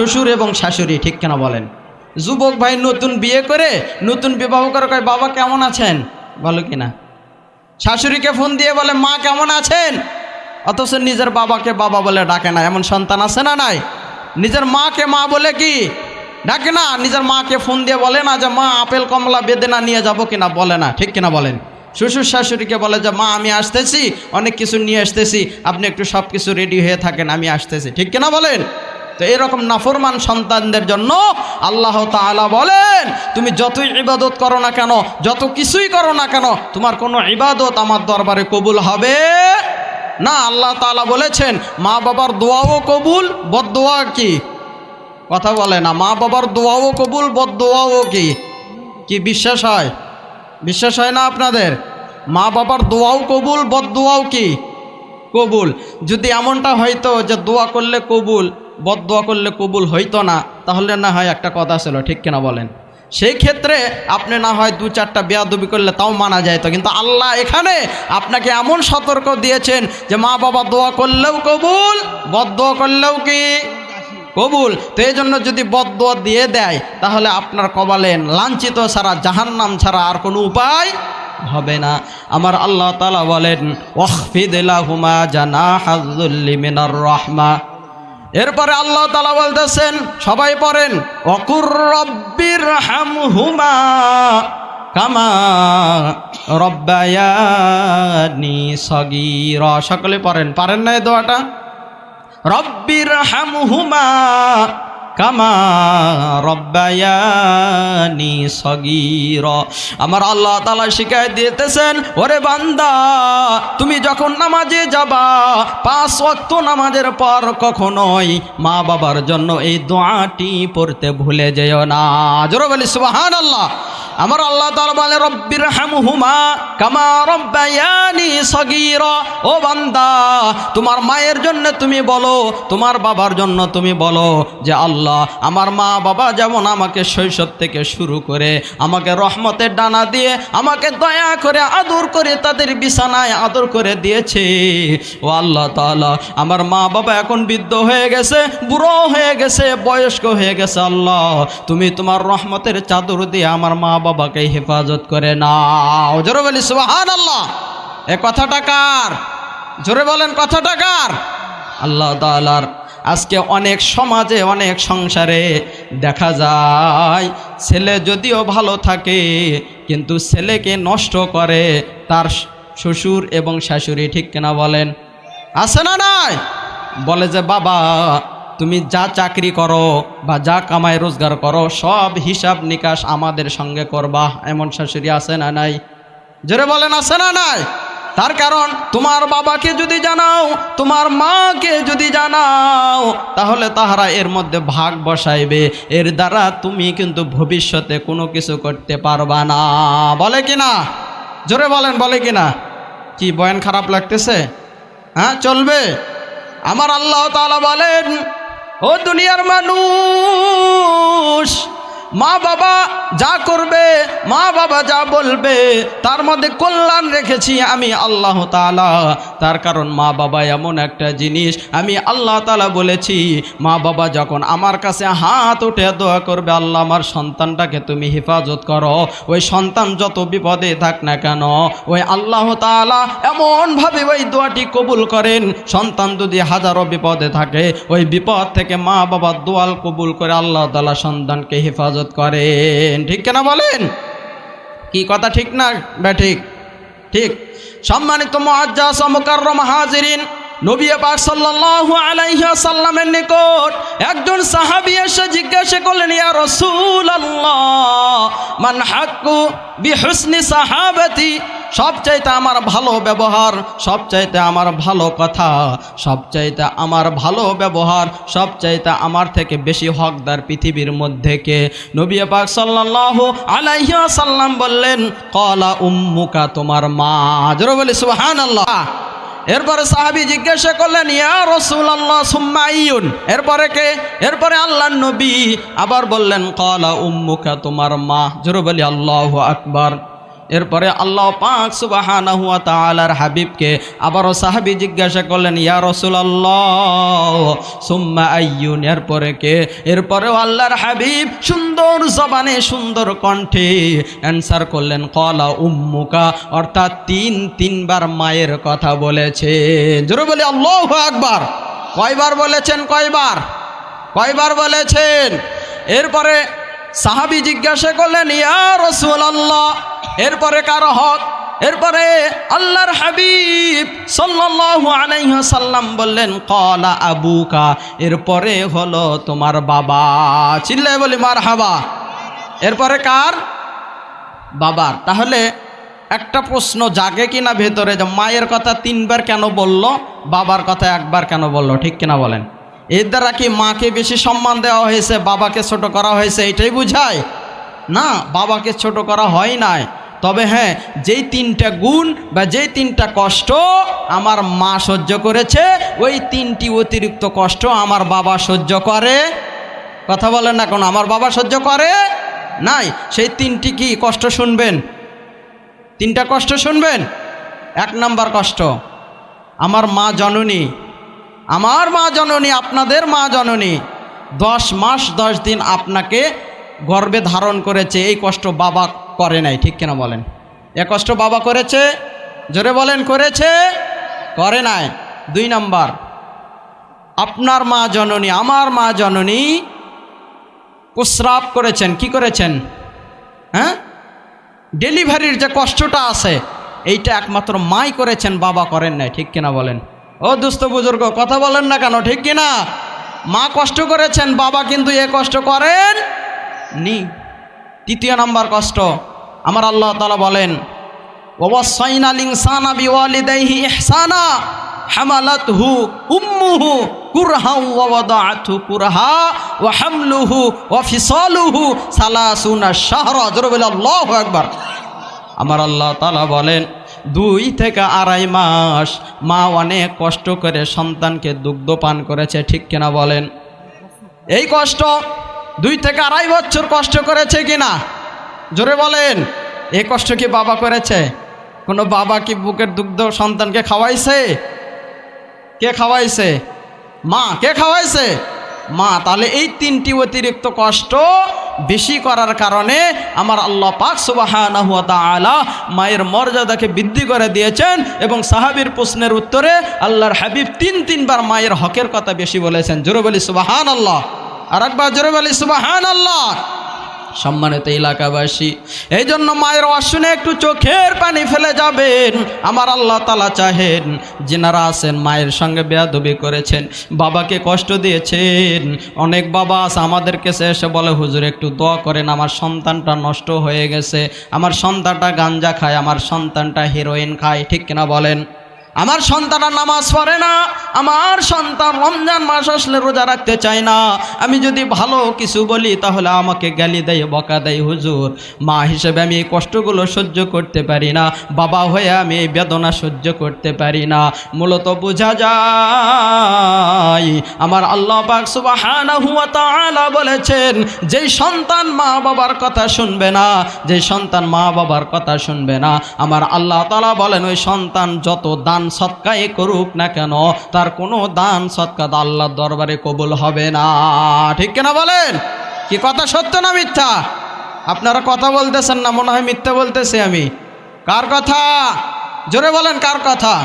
শ্বশুর এবং শাশুড়ি, ঠিক কেন বলেন? যুবক ভাই নতুন বিয়ে করে, নতুন বিবাহ করে কয়, বাবা কেমন আছেন? বলো কি না শাশুড়িকে ফোন দিয়ে বলে, মা কেমন আছেন? অথচ নিজের বাবাকে বাবা বলে ডাকে না। এমন সন্তান আছে না নাই? নিজের মাকে মা বলে কি? ডাকে না? নিজের মাকে ফোন দিয়ে বলে না যে, মা, আপেল, কমলা, বেদেনা নিয়ে যাব কিনা? বলে না। ঠিক কিনা বলেন? শ্বশুর শাশুড়িকে বলে যে, মা, আমি আসতেছি, অনেক কিছু নিয়ে আসতেছি। আপনি একটু সব কিছু রেডি হয়ে থাকেন, আমি আসতেছি। ঠিক কিনা বলেন? তো এরকম নাফরমান সন্তানদের জন্য আল্লাহ তাআলা বলেন, তুমি যতই ইবাদত করো না কেন, যত কিছুই করো না কেন, তোমার কোনো ইবাদত আমার দরবারে কবুল হবে না। আল্লাহ তাআলা বলেছেন, মা বাবার দোয়াও কবুল বদোয়া কি? কথা বলে না, মা বাবার দোয়াও কবুল বদোয়াও কি? কি বিশ্বাস হয়? বিশ্বাস হয় না আপনাদের? মা বাবার দোয়াও কবুল বদোয়াও কি? কবুল। যদি এমনটা হয়তো যে দোয়া করলে কবুল বদ দোয়া করলে কবুল হইতো না, তাহলে না হয় একটা কথা ছিল, ঠিক কিনা বলেন? সেই ক্ষেত্রে আপনি না হয় দু চারটা বেয়াদবি করলে তাও মানা যায় তো কিন্তু আল্লাহ এখানে আপনাকে এমন সতর্ক দিয়েছেন যে মা বাবা দোয়া করলেও কবুল বদ করলেও কি? কবুল। তো এই জন্য যদি বদোয়া দিয়ে দেয়, তাহলে আপনার কবালে লাঞ্ছিত ছাড়া, জাহান্নাম ছাড়া আর কোনো উপায় হবে না। আমার আল্লাহ তালা বলেন ওয়াহফিদুমা জানা হাজুল্লি মিনার রহমা। এরপরে আল্লাহ তালা বলতেছেন, সবাই পড়েন, অকুর রব্বির হামহুমা কামা রব্বায়ানি সগির। সকলে পড়েন, পারেন না এই দোয়াটা? রব্বির হামহুমা কামা রব্বায়ানি সগীর। আমার আল্লাহ তালা শিখাই দিতেছেন, ওরে বান্দা, তুমি যখন নামাজে যাবা, পাঁচ ওয়াক্ত নামাজের পর কখনোই মা বাবার জন্য এই দোয়াটি পড়তে ভুলে যেও না। জোর বলি সুবাহান আল্লাহ আমার আল্লাহ তালা বলে রব্বির হামহুমা কামা রব্বায়ানি সগীর। ও বান্দা, তোমার মায়ের জন্য তুমি বলো, তোমার বাবার জন্য তুমি বলো যে, আল্লাহ, আমার মা বাবা যেমন আমাকে শৈশব থেকে শুরু করে আমাকে রহমতের ডানা দিয়ে আমাকে দয়া করে আদর করে তাদের বিছানায় আদর করে দিয়েছে। ও আল্লাহ তাআলা, আমার মা বাবা এখন বৃদ্ধ হয়ে গেছে, বুড়ো হয়ে গেছে, বয়স্ক হয়ে গেছে, আল্লাহ, তুমি তোমার রহমতের চাদর দিয়ে আমার মা বাবাকে হেফাজত করে না আল্লাহ এ কথাটা কার? জোরে বলেন, কথাটা কার? আল্লাহ তাআলার আজকে অনেক সমাজে অনেক সংসারে দেখা যায়, ছেলে যদিও ভালো থাকে, কিন্তু ছেলেকে নষ্ট করে তার শ্বশুর এবং শাশুড়ি ঠিক কিনা বলেন? আছে না নাই? বলে যে, বাবা তুমি যা চাকরি করো বা যা কামাই রোজগার করো, সব হিসাব নিকাশ আমাদের সঙ্গে করবা। এমন শাশুড়ি আছে না নাই? জোরে বলেন, আছে না নাই? তার কারণ, তোমার বাবাকে যদি জানাও, তোমার মাকে যদি জানাও, তাহলে তাহারা এর মধ্যে ভাগ বসাইবে। এর দ্বারা তুমি কিন্তু ভবিষ্যতে কোনো কিছু করতে পারবা না। বলে কি না জোরে বলেন, বলে কি না কি বয়ান খারাপ লাগতেছে? হ্যাঁ চলবে? আমার আল্লাহ তাআলা বলেন ও দুনিয়ার মানুষ মা বাবা যা করবে, মা বাবা যা বলবে, তার মধ্যে কল্যাণ রেখেছি আমি আল্লাহ তালা তার কারণ মা বাবা এমন একটা জিনিস, আমি আল্লাহ তালা বলেছি, মা বাবা যখন আমার কাছে হাত উঠে দোয়া করবে, আল্লাহ আমার সন্তানটাকে তুমি হেফাজত করো। ওই সন্তান যত বিপদে থাক না কেন, ওই আল্লাহ তালা এমনভাবে ওই দোয়াটি কবুল করেন, সন্তান যদি হাজারো বিপদে থাকে, ওই বিপদ থেকে মা বাবার দোয়াল কবুল করে আল্লাহ তালা সন্তানকে হেফাজত করেন। ঠিক কেনা বলেন? কি কথা ঠিক না? ব্যাঠিক। ঠিক। ঠিক সম্মানিত মহাজা সমকার হাজিরিন নবী পাক সাল্লাল্লাহু আলাইহি ওয়াসাল্লামের নিকট একজন সাহাবী এসে জিজ্ঞাসা করলেন, ইয়া রাসূলুল্লাহ, মান সবচাইতে আমার ভালো ব্যবহার, সবচাইতে আমার ভালো কথা, সবচাইতে আমার ভালো ব্যবহার, সবচাইতে আমার থেকে বেশি হকদার পৃথিবীর মধ্যে কে? নবী পাক সাল্লাল্লাহু আলাইহি ওয়াসাল্লাম বললেন, কলা উম্মুকা, তোমার মা। জোরে বলি, সুবহানাল্লাহ। এরপরে সাহাবি জিজ্ঞাসা করলেন, ইয়া রসুল আল্লাহ সুম্মাইয়ুন এরপরে কে? এরপরে আল্লাহ নবী আবার বললেন কলা উম্মুকা, তোমার মা। জোরে বলি, আল্লাহ আকবার। এরপরে আল্লাহ পাক সুবাহানাহু ওয়া তাআলার হাবিবকে আবারও সাহাবী জিজ্ঞাসা করলেন, ইয়া রাসূলুল্লাহ, সুম্মা আইয়ুন? এরপরে কে? এরপরেও আল্লাহর হাবিব সুন্দর জবানে, সুন্দর কণ্ঠে অ্যান্সার করলেন কলা উম্মুকা, অর্থাৎ তিন, তিনবার মায়ের কথা বলেছে। জোরে বলি, আল্লাহ আকবার। কয়বার বলেছেন, কয়বার? কয়বার বলেছেন? এরপরে সাহাবি জিজ্ঞাসা করলেন, ইয়া রসুল আল্লাহ এরপরে কারও হক? এরপরে আল্লাহর হাবিব সাল্লাল্লাহু আলাইহি সাল্লাম বললেন কলা আবুকা। এরপরে হলো তোমার বাবা। চিল্লাই বলি মার হাবা এরপরে কার? বাবার। তাহলে একটা প্রশ্ন জাগে কিনা ভেতরে যে মায়ের কথা তিনবার কেন বলল, বাবার কথা একবার কেন বলল, ঠিক কিনা বলেন? এর দ্বারা কি মাকে বেশি সম্মান দেওয়া হয়েছে, বাবাকে ছোট করা হয়েছে, এটাই বুঝায়? না, বাবাকে ছোট করা হয় নাই। তবে হ্যাঁ যেই তিনটা গুণ বা যেই তিনটা কষ্ট আমার মা সহ্য করেছে, ওই তিনটি অতিরিক্ত কষ্ট আমার বাবা সহ্য করে। কথা বলেন না কোন? আমার বাবা সহ্য করে? নাই। সেই তিনটি কি কষ্ট শুনবেন? তিনটা কষ্ট শুনবেন? এক নাম্বার কষ্ট, আমার মা জননী। আমার মা জননী, আপনাদের মা জননী। দশ মাস, দশ দিন আপনাকে গর্বে ধারণ করেছে। এই কষ্ট বাবা করে নাই, ঠিক কিনা বলেন? এ কষ্ট বাবা করেছে? জোরে বলেন, করেছে? করে নাই। দুই নাম্বার, আপনার মা জননী, আমার মা জননী প্রস্রাব করেছেন, কি করেছেন? হ্যাঁ? ডেলিভারির যে কষ্টটা আছে, এইটা একমাত্র মাই করেছেন, বাবা করেন নাই, ঠিক কিনা বলেন? ও দুস্থ বুজুর্গ, কথা বলেন না কেন, ঠিক কিনা? মা কষ্ট করেছেন, বাবা কিন্তু এ কষ্ট করেন নি তৃতীয় নাম্বার কষ্ট আমার আল্লাহ তালা বলেন কুরহা হামলুহু আমার আল্লাহ তাআলা বলেন, দুই থেকে আড়াই মাস মা অনেক কষ্ট করে সন্তানকে দুগ্ধ পান করেছে, ঠিক কিনা বলেন? এই কষ্ট দুই থেকে আড়াই বছর কষ্ট করেছে কিনা? জোরে বলেন এই কষ্ট কি বাবা করেছে? কোনো বাবা কি বুকের দুগ্ধ সন্তানকে খাওয়াইছে? কে খাওয়াইছে? মা, কে খাওয়াইছে? মা, তাহলে এই তিনটি অতিরিক্ত কষ্ট বেশি করার কারণে আমার আল্লাহ পাক তাআলা মায়ের মর্যাদাকে বৃদ্ধি করে দিয়েছেন এবং সাহাবীর প্রশ্নের উত্তরে আল্লাহর হাবিব তিন তিনবার মায়ের হকের কথা বেশি বলেছেন। জোরে বলি সুবাহান আল্লাহ আর একবার জোরে বলি সুবাহান আল্লাহ সম্মানিত এলাকাবাসী এই জন্য মায়ের অশুনে একটু চোখের পানি ফেলে যাবেন। আমার আল্লাহ তালা চাহেন, যেনারা আছেন মায়ের সঙ্গে বেয়াদবি করেছেন, বাবাকে কষ্ট দিয়েছেন। অনেক বাবা আছে আমাদের কাছে এসে বলে, হুজুর, একটু দোয়া করেন, আমার সন্তানটা নষ্ট হয়ে গেছে। আমার সন্তানটা গাঞ্জা খায়, আমার সন্তানটা হিরোইন খায়। ঠিক কিনা বলেন? আমার সন্তানরা নামাজ পড়ে না, আমার সন্তান রমজান মাস আসলে রোজা রাখতে চায় না। আমি যদি ভালো কিছু বলি, তাহলে আমাকে গালি দেয়, বকা দেয়, হুজুর। মা হিসেবে আমি এই কষ্টগুলো সহ্য করতে পারি না, বাবা হয়ে আমি এই বেদনা সহ্য করতে পারি না। মূলত বোঝা যায়, আমার আল্লাহ পাক তাআলা বলেছেন, যেই সন্তান মা বাবার কথা শুনবে না, যেই সন্তান মা বাবার কথা শুনবে না, আমার আল্লাহ তাআলা বলেন, ওই সন্তান যত দান সৎকায় করুক না কেন, তার কোনো দান সৎকা আল্লাহর দরবারে কবুল হবে না। ঠিক কেনা বলেন? কি কথা সত্য না মিথ্যা? আপনারা কথা বলতেছেন না, মনে হয় মিথ্যা বলতেছি আমি। কার কথা? জোরে বলেন কার কথা?